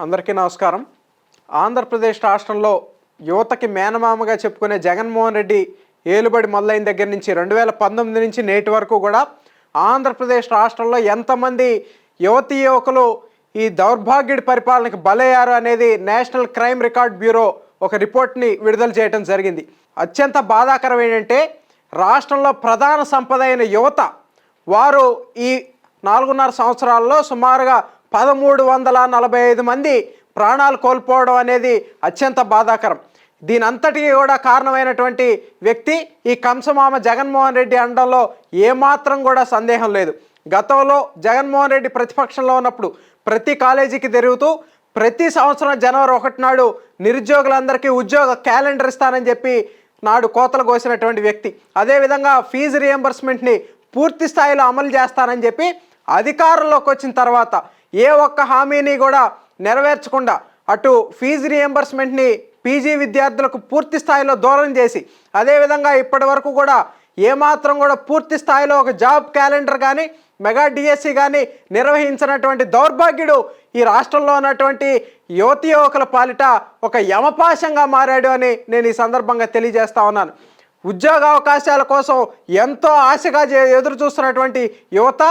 అందరికీ నమస్కారం. ఆంధ్రప్రదేశ్ రాష్ట్రంలో యువతకి మేనమామగా చెప్పుకునే జగన్మోహన్ రెడ్డి ఏలుబడి మొదలైన దగ్గర నుంచి రెండు వేల పంతొమ్మిది నుంచి నేటి వరకు కూడా ఆంధ్రప్రదేశ్ రాష్ట్రంలో ఎంతమంది యువతీ యువకులు ఈ దౌర్భాగ్యుడి పరిపాలనకి బలయ్యారు అనేది నేషనల్ క్రైమ్ రికార్డ్ బ్యూరో ఒక రిపోర్ట్ని విడుదల చేయడం జరిగింది. అత్యంత బాధాకరం ఏంటంటే రాష్ట్రంలో ప్రధాన సంపద అయిన యువత వారు ఈ నాలుగున్నర సంవత్సరాల్లో సుమారుగా పదమూడు వందల నలభై ఐదు మంది ప్రాణాలు కోల్పోవడం అనేది అత్యంత బాధాకరం. దీని కూడా కారణమైనటువంటి వ్యక్తి ఈ కంసమామ జగన్మోహన్ రెడ్డి అండంలో ఏమాత్రం కూడా సందేహం లేదు. గతంలో జగన్మోహన్ రెడ్డి ప్రతిపక్షంలో ఉన్నప్పుడు ప్రతి కాలేజీకి తిరుగుతూ ప్రతి సంవత్సరం జనవరి ఒకటి నాడు నిరుద్యోగులందరికీ ఉద్యోగ క్యాలెండర్ ఇస్తానని చెప్పి నాడు కోతలు కోసినటువంటి వ్యక్తి. అదేవిధంగా ఫీజు రియంబర్స్మెంట్ని పూర్తి స్థాయిలో అమలు చేస్తానని చెప్పి అధికారంలోకి వచ్చిన తర్వాత ఏ ఒక్క హామీని కూడా నెరవేర్చకుండా అటు ఫీజు రియంబర్స్మెంట్ని పీజీ విద్యార్థులకు పూర్తి స్థాయిలో దూరం చేసి అదేవిధంగా ఇప్పటి వరకు కూడా ఏమాత్రం కూడా పూర్తి స్థాయిలో ఒక జాబ్ క్యాలెండర్ కానీ మెగా డిఎస్సి కానీ నిర్వహించినటువంటి దౌర్భాగ్యుడు ఈ రాష్ట్రంలో ఉన్నటువంటి యువతి యువకుల పాలిట ఒక యమపాశంగా మారాడు అని నేను ఈ సందర్భంగా తెలియజేస్తా ఉన్నాను. ఉద్యోగ అవకాశాల కోసం ఎంతో ఆశగా ఎదురు చూస్తున్నటువంటి యువత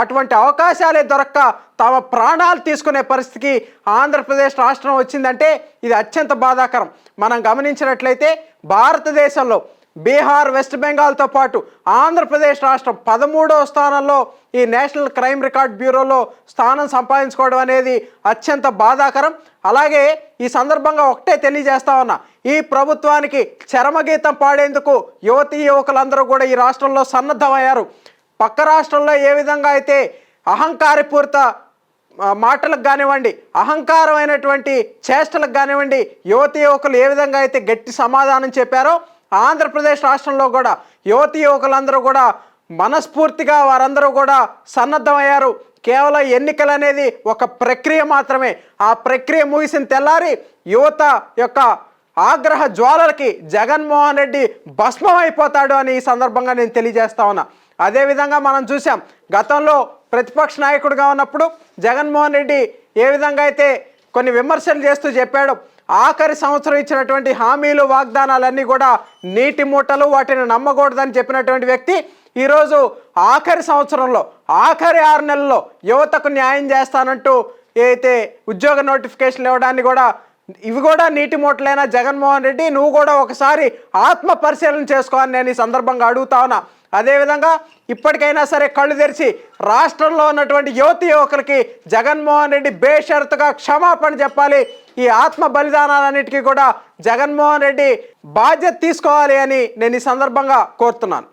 అటువంటి అవకాశాలే దొరక్క తమ ప్రాణాలు తీసుకునే పరిస్థితికి ఆంధ్రప్రదేశ్ రాష్ట్రం వచ్చిందంటే ఇది అత్యంత బాధాకరం. మనం గమనించినట్లయితే భారతదేశంలో బీహార్ వెస్ట్ బెంగాల్తో పాటు ఆంధ్రప్రదేశ్ రాష్ట్రం పదమూడవ స్థానంలో ఈ నేషనల్ క్రైమ్ రికార్డ్ బ్యూరోలో స్థానం సంపాదించుకోవడం అనేది అత్యంత బాధాకరం. అలాగే ఈ సందర్భంగా ఒకటే తెలియజేస్తా ఉన్నా ఈ ప్రభుత్వానికి చరమగీతం పాడేందుకు యువతీ యువకులందరూ కూడా ఈ రాష్ట్రంలో సన్నద్ధమయ్యారు. పక్క రాష్ట్రంలో ఏ విధంగా అయితే అహంకారపూరిత మాటలకు కానివ్వండి అహంకారమైనటువంటి చేష్టలకు కానివ్వండి యువతి యువకులు ఏ విధంగా అయితే గట్టి సమాధానం చెప్పారో ఆంధ్రప్రదేశ్ రాష్ట్రంలో కూడా యువతి యువకులందరూ కూడా మనస్ఫూర్తిగా వారందరూ కూడా సన్నద్ధమయ్యారు. కేవలం ఎన్నికలు అనేది ఒక ప్రక్రియ మాత్రమే. ఆ ప్రక్రియ ముగిసిన తెల్లారి యువత యొక్క ఆగ్రహ జ్వాలలకి జగన్మోహన్ రెడ్డి భస్మం అయిపోతాడు అని ఈ సందర్భంగా నేను తెలియజేస్తా ఉన్నా. అదేవిధంగా మనం చూసాం గతంలో ప్రతిపక్ష నాయకుడిగా ఉన్నప్పుడు జగన్మోహన్ రెడ్డి ఏ విధంగా అయితే కొన్ని విమర్శలు చేస్తూ చెప్పాడు ఆఖరి సంవత్సరం ఇచ్చినటువంటి హామీలు వాగ్దానాలన్నీ కూడా నీటి మూటలు వాటిని నమ్మకూడదని చెప్పినటువంటి వ్యక్తి ఈరోజు ఆఖరి సంవత్సరంలో ఆఖరి ఆరు నెలల్లో యువతకు న్యాయం చేస్తానంటూ ఏదైతే ఉద్యోగ నోటిఫికేషన్లు ఇవ్వడాన్ని కూడా ఇవి కూడా నీటి మూటలైనా జగన్మోహన్ రెడ్డి? నువ్వు కూడా ఒకసారి ఆత్మ పరిశీలన చేసుకోవాలని నేను ఈ సందర్భంగా అడుగుతా ఉన్నా. అదేవిధంగా ఇప్పటికైనా సరే కళ్ళు తెరిచి రాష్ట్రంలో ఉన్నటువంటి యువతి యువకులకి జగన్మోహన్ రెడ్డి బేషరతుగా క్షమాపణ చెప్పాలి. ఈ ఆత్మ బలిదానాలన్నిటికీ కూడా జగన్మోహన్ రెడ్డి బాధ్యత తీసుకోవాలి అని నేను ఈ సందర్భంగా కోరుతున్నాను.